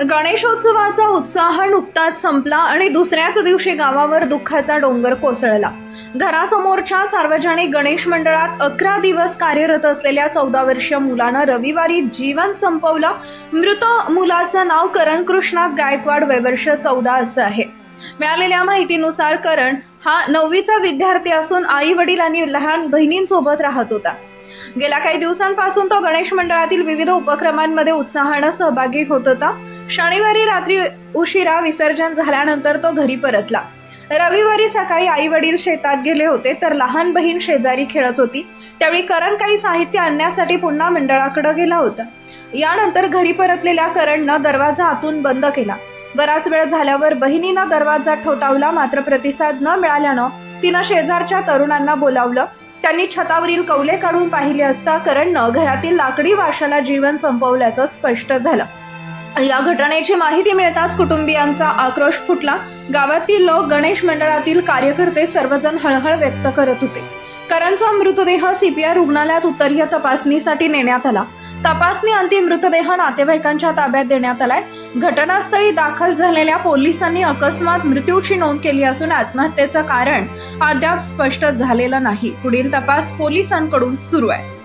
गणेशोत्सवाचा उत्साह नुकताच संपला आणि दुसऱ्याच दिवशी गावावर दुःखाचा डोंगर कोसळला. घरासमोरच्या सार्वजनिक गणेश मंडळात अकरा दिवस कार्यरत असलेल्या चौदा वर्षीय मुलानं रविवारी जीवन संपवलं. मृत मुलाचं नाव करण कृष्णात गायकवाड वयवर्ष चौदा असं आहे. मिळालेल्या माहितीनुसार करण हा नववीचा विद्यार्थी असून आई वडील आणि लहान बहिणींसोबत राहत होता. गेल्या काही दिवसांपासून तो गणेश मंडळातील विविध उपक्रमांमध्ये उत्साहानं सहभागी होत होता. शनिवारी रात्री उशिरा विसर्जन झाल्यानंतर तो घरी परतला. रविवारी सकाळी आई वडील शेतात गेले होते तर लहान बहीण शेजारी खेळत होती. त्यावेळी करण काही साहित्य आणण्यासाठी पुन्हा मंडळाकडे गेला होता. यानंतर घरी परतलेल्या करणनं दरवाजा आतून बंद केला. बराच वेळ झाल्यावर बहिणीनं दरवाजा ठोठावला मात्र प्रतिसाद न मिळाल्यानं तिनं शेजारच्या तरुणांना बोलावलं. त्यांनी छतावरील कौले काढून पाहिले असता करणनं घरातील लाकडी वाशाला जीवन संपवल्याचं स्पष्ट झालं. या घटनेची माहिती मिळताच कुटुंबियांचा आक्रोश फुटला. गावातील लोक गणेश मंडळातील कार्यकर्ते सर्वजण हळहळ व्यक्त करत होते. करणचा मृतदेह सीपीआय रुग्णालयात उत्तरीय तपासणीसाठी नेण्यात आला. तपासणी अंती मृतदेह नातेवाईकांच्या ताब्यात देण्यात आलाय. घटनास्थळी दाखल झालेल्या पोलिसांनी अकस्मात मृत्यूची नोंद केली असून आत्महत्येचं कारण अद्याप स्पष्ट झालेलं नाही. पुढील तपास पोलिसांकडून सुरू आहे.